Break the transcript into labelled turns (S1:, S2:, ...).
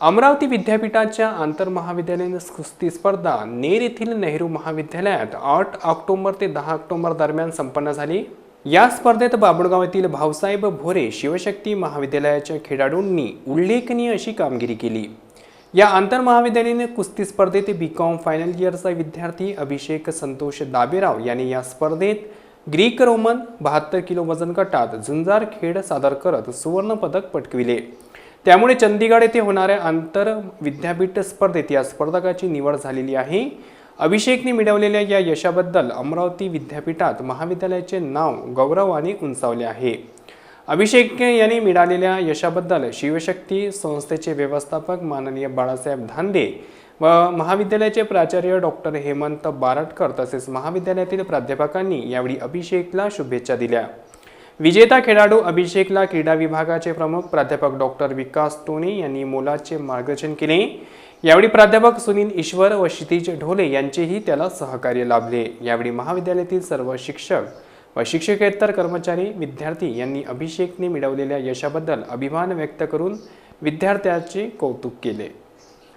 S1: अमरावती विद्यापीठाच्या आंतरमहाविद्यालयीन कुस्ती स्पर्धा नेर येथील नेहरू महाविद्यालयात आठ ऑक्टोबर ते दहा ऑक्टोबर दरम्यान संपन्न झाली. या स्पर्धेत बाबुळगाव येथील भाऊसाहेब भोरे शिवशक्ती महाविद्यालयाच्या खेळाडूंनी उल्लेखनीय अशी कामगिरी केली. या आंतरमहाविद्यालयीन कुस्ती स्पर्धेत बी कॉम फायनल इयरचा विद्यार्थी अभिषेक संतोष दाबेराव यांनी या स्पर्धेत ग्रीक रोमन बहात्तर किलो वजन गटात झुंजार खेळ सादर करत सुवर्णपदक पटकविले. त्यामुळे चंदीगड येथे होणाऱ्या आंतर विद्यापीठ स्पर्धेत या स्पर्धकाची निवड झालेली आहे. अभिषेकने मिळवलेल्या या यशाबद्दल अमरावती विद्यापीठात महाविद्यालयाचे नाव गौरवाने उंचावले आहे. अभिषेक यांनी मिळालेल्या यशाबद्दल शिवशक्ती संस्थेचे व्यवस्थापक माननीय बाळासाहेब धांदे व महाविद्यालयाचे प्राचार्य डॉक्टर हेमंत बारटकर तसेच महाविद्यालयातील प्राध्यापकांनी यावेळी अभिषेकला शुभेच्छा दिल्या. विजेता खेळाडू अभिषेकला क्रीडा विभागाचे प्रमुख प्राध्यापक डॉक्टर विकास टोणे यांनी मोलाचे मार्गदर्शन केले. यावेळी प्राध्यापक सुनील ईश्वर व क्षितिज ढोले यांचेही त्याला सहकार्य लाभले. यावेळी महाविद्यालयातील सर्व शिक्षक व शिक्षकेतर कर्मचारी विद्यार्थी यांनी अभिषेकने मिळवलेल्या यशाबद्दल अभिमान व्यक्त करून विद्यार्थ्याचे कौतुक केले.